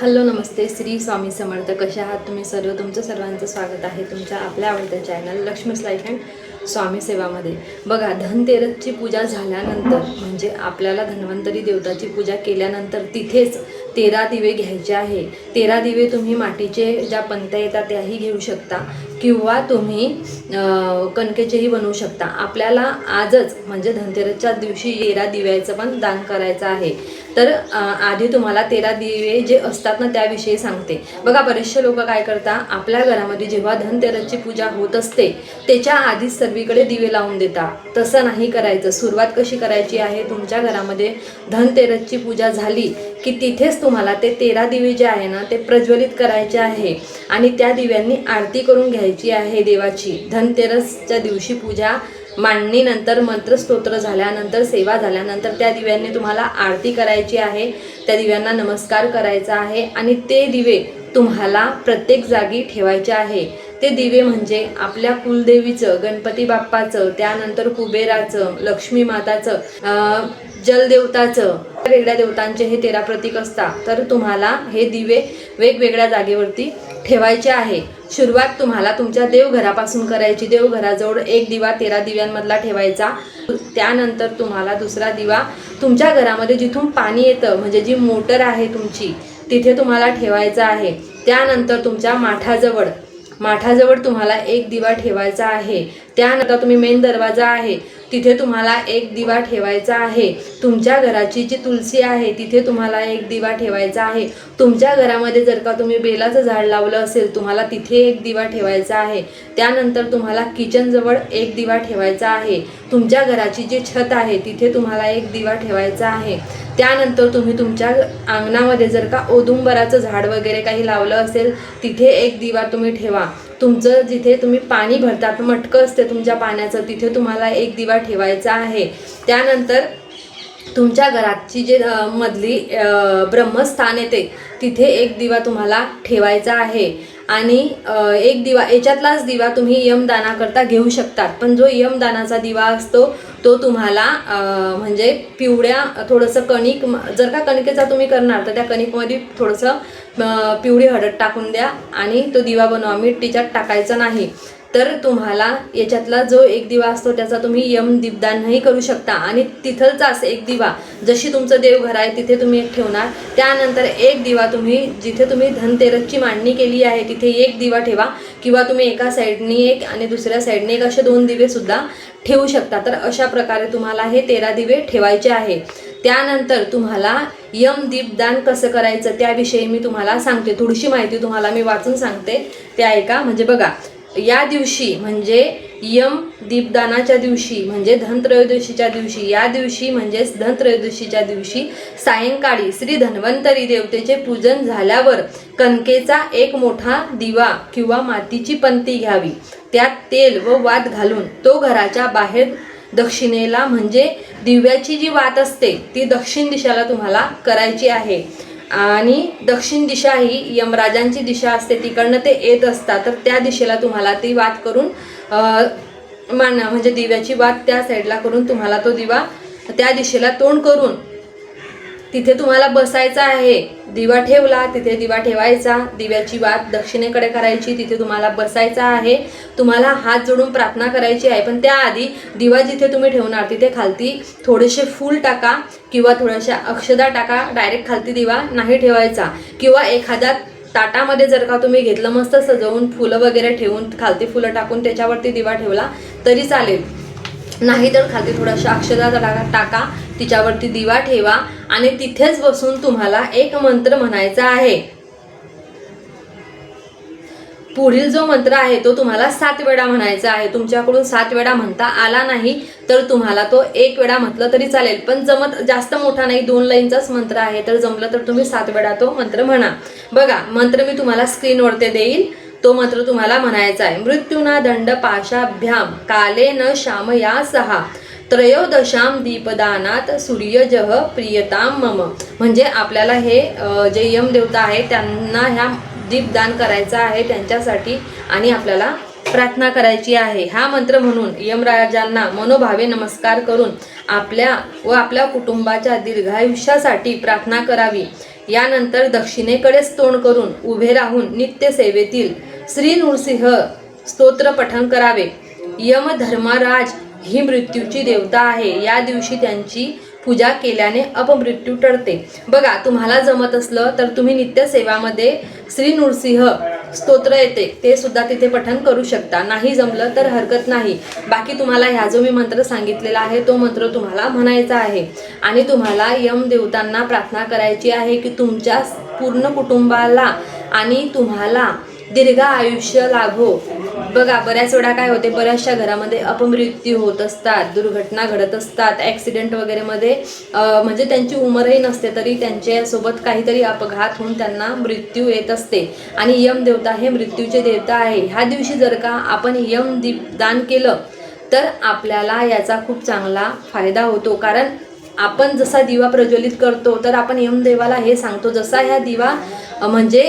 Hello नमस्ते. श्री स्वामी समर्थ. कसे आहात तुम्ही सर्व? तुमचं सर्वांचं स्वागत आहे तुमच्या आपल्या आवडत्या channel Lakshmi's life and Swami सेवामध्ये. बघा धनतेरसची पूजा झाल्यानंतर म्हणजे आपल्याला धन्वंतरी देवताची पूजा केल्यानंतर तिथेच तेरा दिवे घ्यायचे आहे. तेरा दिवे तुम्ही मातीचे ज्या पंत्या येतात त्याही घेऊ शकता. किंवा तुम्ही कणकेचेही बनवू शकता. आपल्याला आजच म्हणजे धनतेरसच्या दिवशी येरा दिव्याचं पण दान करायचं आहे. तर आधी तुम्हाला तेरा दिवे जे असतात ना त्याविषयी सांगते. बघा बरेचसे लोक काय करतात आपल्या घरामध्ये जेव्हा धनतेरसची पूजा होत असते त्याच्या आधीच सर्वीकडे दिवे लावून देतात तसं नाही करायचं. सुरुवात कशी करायची आहे? तुमच्या घरामध्ये धनतेरसची पूजा झाली की तिथेच तुम्हाला ते तेरा दिवे जे आहे ना ते प्रज्वलित करायचे आहे. आणि त्या दिव्यांनी आरती करून घ्यायची. आहे देवाची. धनतेरसच्या दिवशी पूजा मांडणीनंतर मंत्रस्तोत्र झाल्यानंतर सेवा झाल्यानंतर त्या दिव्यांनी तुम्हाला आरती करायची आहे. त्या दिव्यांना नमस्कार करायचा आहे आणि ते दिवे तुम्हाला प्रत्येक जागी ठेवायचे आहे. ते दिवे म्हणजे आपल्या कुलदेवीचं गणपती बाप्पाचं त्यानंतर कुबेराचं लक्ष्मी माताचं जलदेवताचं वेगळ्या देवतांचे हे तेरा प्रतीक असतात. तर तुम्हाला हे दिवे वेगवेगळ्या जागेवरती ठेवायचे आहे. सुरुवात तुम्हाला तुमच्या देवघरापासून करायची. देवघराजवळ एक दिवा तेरा दिव्यांमधला ठेवायचा. त्यानंतर तुम्हाला दुसरा दिवा तुमच्या घरामध्ये जिथून पाणी येतं म्हणजे जी मोटर आहे तुमची तिथे तुम्हाला ठेवायचा आहे. त्यानंतर तुमच्या माठाजवळ माठाजवळ तुम्हाला एक दिवा ठेवायचा आहे. त्यानंतर तुम्ही मेन दरवाजा आहे. तिथे तुम्हाला एक दिवा ठेवायचा आहे. तुमच्या घराची जी तुलसी आहे तिथे तुम्हाला एक दिवा ठेवायचा आहे. तुमच्या घरामध्ये जर का तुम्ही बेलाचं झाड लावलं असेल तुम्हाला तिथे एक दिवा ठेवायचा आहे. त्यानंतर तुम्हाला किचनजवळ एक दिवा ठेवायचा आहे. तुमच्या घराची जी छत आहे तिथे तुम्हाला एक दिवा ठेवायचा आहे. त्यानंतर तुम्ही तुमच्या अंगणामध्ये जर का ओदुंबराचं झाड वगैरे काही लावलं असेल तिथे एक दिवा तुम्ही ठेवा. तुमचं जिथे तुम्ही पाणी भरतात मटकं असते तुमच्या पाण्याचं तिथे तुम्हाला एक दिवा ठेवायचा आहे. त्यानंतर तुमच्या घराची जे मधली ब्रह्मस्थान येते तिथे एक दिवा तुम्हाला ठेवायचा आहे. आणि एक दिवा याच्यातलाच दिवा तुम्ही यमदानाकरता घेऊ शकतात. पण जो यमदानाचा दिवा असतो तो तुम्हाला म्हणजे पिवळ्या थोडंसं कणिक जर का कणिकेचा तुम्ही करणार तर त्या कणिकमध्ये थोडंसं पिवळी हळद टाकून द्या आणि तो दिवा बनवा. मीठ तिच्यात टाकायचं नाही. तर तुम्हाला याच्यातला जो एक दिवा असतो त्याचा तुम्ही यम दीपदानही करू शकता. आणि तिथलचाच एक दिवा जशी तुमचं देवघर आहे तिथे तुम्ही एक ठेवणार. त्यानंतर एक दिवा तुम्ही जिथे तुम्ही धनतेरसची मांडणी केली आहे तिथे एक दिवा ठेवा. किंवा तुम्ही एका साईडनी एक आणि दुसऱ्या साईडने एक असे दोन दिवेसुद्धा ठेवू शकता. तर अशा प्रकारे तुम्हाला हे तेरा दिवे ठेवायचे आहे. त्यानंतर तुम्हाला यम दीपदान कसं करायचं त्याविषयी मी तुम्हाला सांगते. थोडीशी माहिती तुम्हाला मी वाचून सांगते. ते ऐका. म्हणजे बघा या दिवशी म्हणजे यम दीपदानाच्या दिवशी म्हणजे धनत्रयोदशीच्या दिवशी या दिवशी म्हणजेच धनत्रयोदशीच्या दिवशी सायंकाळी श्री धन्वंतरी देवतेचे पूजन झाल्यावर कणकेचा एक मोठा दिवा किंवा मातीची पंती घ्यावी. त्यात तेल व वात घालून तो घराच्या बाहेर दक्षिणेला म्हणजे दिव्याची जी वात असते ती दक्षिण दिशेला तुम्हाला करायची आहे. आणि दक्षिण दिशा ही यमराजांची दिशा असते तिकडनं ते येत असतात. तर त्या दिशेला तुम्हाला ती वात करून मान म्हणजे दिव्याची वात त्या साईडला करून तुम्हाला तो दिवा त्या दिशेला तोंड करून तिथे तुम्हाला बसायचा आहे. दिवा ठेवला तिथे दिवा ठेवायचा. दिव्याची वात दक्षिणेकडे करायची तिथे तुम्हाला बसायचं आहे. तुम्हाला हात जोडून प्रार्थना करायची आहे. पण त्याआधी दिवा जिथे तुम्ही ठेवणार तिथे खालती थोडेसे फूल टाका. किंवा थोड्याशा अक्षदा टाका डायरेक्ट खालती दिवा नाही ठेवायचा. किंवा एखाद्या ताटामध्ये जर का तुम्ही घेतलं मस्त सजवून फुलं वगैरे ठेवून खालती फुलं टाकून त्याच्यावरती दिवा ठेवला तरी चालेल. नाही तर खालती थोडाशा अक्षदा टाका टाका तिच्यावरती दिवा ठेवा आणि तिथेच बसून तुम्हाला एक मंत्र म्हणायचा आहे. पुढील जो मंत्र आहे तो तुम्हाला सात वेळा म्हणायचा आहे. तुमच्याकडून सात वेळा म्हणता आला नाही तर तुम्हाला तो एक वेळा म्हटलं तरी चालेल. पण जमत जास्त मोठा नाही दोन लाईनचाच मंत्र आहे. तर जमलं तर तुम्ही सात वेळा तो मंत्र म्हणा. बघा मंत्र मी तुम्हाला स्क्रीनवरती देईल. तो मंत्र तुम्हाला म्हणायचा आहे. मृत्यूना दंड पाशाभ्याम काले न श्याम या सहा. त्रयोदशाम दीपदानात सूर्यजह प्रियताम मम. म्हणजे आपल्याला हे जे यम देवता आहे त्यांना ह्या दीपदान करायचा आहे त्यांच्यासाठी आणि आपल्याला प्रार्थना करायची आहे. हा मंत्र म्हणून यमराजांना मनोभावे नमस्कार करून आपल्या व आपल्या कुटुंबाच्या दीर्घायुष्यासाठी प्रार्थना करावी. यानंतर दक्षिणेकडेच तोंड करून उभे राहून नित्य सेवेतील श्री नृसिंह स्तोत्र पठण करावे. यम धर्मराज ही मृत्यूची देवता आहे. या दिवशी त्यांची पूजा केल्याने अपमृत्यू टळते. बघा तुम्हाला जमत असलं तर तुम्ही नित्य सेवामध्ये श्री नृसिंह स्तोत्र येते. ते सुद्धा तिथे पठन करू शकता. नाही जमलं तर हरकत नाही. बाकी तुम्हाला ह्या जो मी मंत्र सांगितलेला आहे तो मंत्र तुम्हाला म्हणायचा आहे. आणि तुम्हाला यम देवतांना प्रार्थना करायची आहे की तुमच्या पूर्ण कुटुंबाला आणि तुम्हाला दीर्घ आयुष्य लाभो. बघा बऱ्याच वेळा काय होते बऱ्याचशा घरामध्ये अपमृत्यू होत असतात दुर्घटना घडत असतात ॲक्सिडेंट वगैरेमध्ये म्हणजे त्यांची उमरही नसते तरी त्यांच्यासोबत काहीतरी अपघात होऊन त्यांना मृत्यू येत असते. आणि यम देवता हे मृत्यूचे देवता आहे. ह्या दिवशी जर का आपण यम दीप दान केलं तर आपल्याला याचा खूप चांगला फायदा होतो. कारण आपण जसा दिवा प्रज्वलित करतो तर आपण यमदेवाला हे सांगतो जसा ह्या दिवा म्हणजे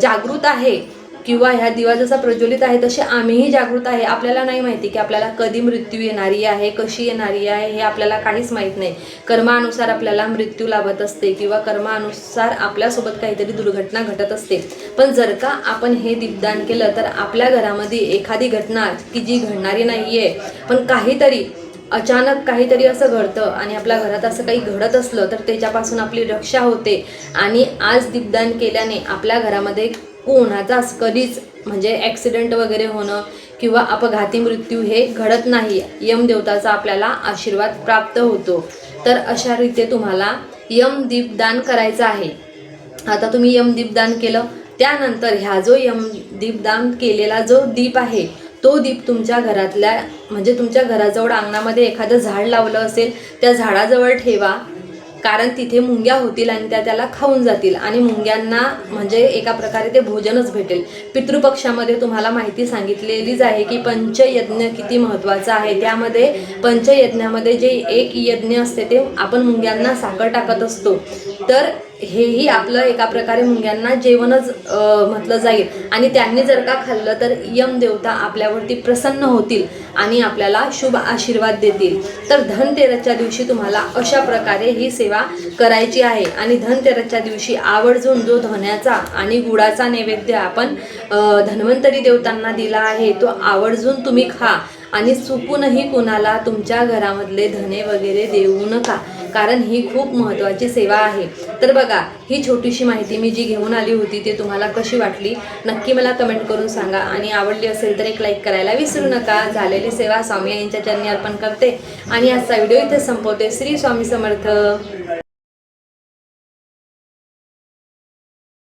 जागृत आहे किंवा ह्या दिवा जसा प्रज्वलित आहे तसे आम्हीही जागृत आहे. आपल्याला नाही माहिती की आपल्याला कधी मृत्यू येणारी आहे कशी येणारी आहे हे आपल्याला काहीच माहीत नाही. कर्मानुसार आपल्याला मृत्यू लाभत असते किंवा कर्मानुसार आपल्यासोबत काहीतरी दुर्घटना घटत असते. पण जर का आपण हे दीपदान केलं तर आपल्या घरामध्ये एखादी घटना की जी घडणारी नाही आहे पण काहीतरी अचानक काहीतरी असं घडतं आणि आपल्या घरात असं काही घडत असलं तर त्याच्यापासून आपली रक्षा होते. आणि आज दीपदान केल्याने आपल्या घरामध्ये कोणाचाच कधीच म्हणजे ॲक्सिडेंट वगैरे होणं किंवा अपघाती मृत्यू हे घडत नाही. यमदेवताचा आपल्याला आशीर्वाद प्राप्त होतो. तर अशा रीते तुम्हाला यम दीपदान करायचं आहे. आता तुम्ही यमदीप दान केलं. त्यानंतर ह्या जो यम दीपदान केलेला जो दीप आहे तो दीप तुमच्या घरातल्या म्हणजे तुमच्या घराजवळ अंगणामध्ये एखादं झाड लावलं असेल त्या झाडाजवळ ठेवा. कारण तिथे मुंग्या होतील आणि त्या त्याला खाऊन जातील. आणि मुंग्यांना म्हणजे एका प्रकारे ते भोजनच भेटेल. पितृपक्षामध्ये तुम्हाला माहिती सांगितलेलीच आहे की पंचयज्ञ किती महत्त्वाचा आहे. त्यामध्ये पंचयज्ञामध्ये जे एक यज्ञ असते ते आपण मुंग्यांना साखर टाकत असतो. तर हेही आपलं एका प्रकारे मुंग्यांना जेवणच म्हटलं जाईल. आणि त्यांनी जर का खाल्लं तर यम देवता आपल्यावरती प्रसन्न होतील आणि आपल्याला शुभ आशीर्वाद देतील. तर धनतेरसच्या दिवशी तुम्हाला अशा प्रकारे ही सेवा करायची आहे. आणि धनतेरसच्या दिवशी आवर्जून जो धन्याचा आणि गुळाचा नैवेद्य आपण धन्वंतरी देवतांना दिला आहे. तो आवर्जून तुम्ही खा. आणि चुकूनही कुणाला तुमच्या घरामधले धने वगैरे देऊ नका. कारण ही खूप महत्त्वाची सेवा आहे. तर बघा ही छोटीशी माहिती मी जी घेऊन आली होती ती तुम्हाला कशी वाटली? नक्की मला कमेंट करून सांगा. आणि आवडली असेल तर एक लाईक करायला विसरू नका. झालेली सेवा स्वामी यांच्या चरणी अर्पण करते. आणि आजचा व्हिडिओ इथे संपवते. श्री स्वामी समर्थ.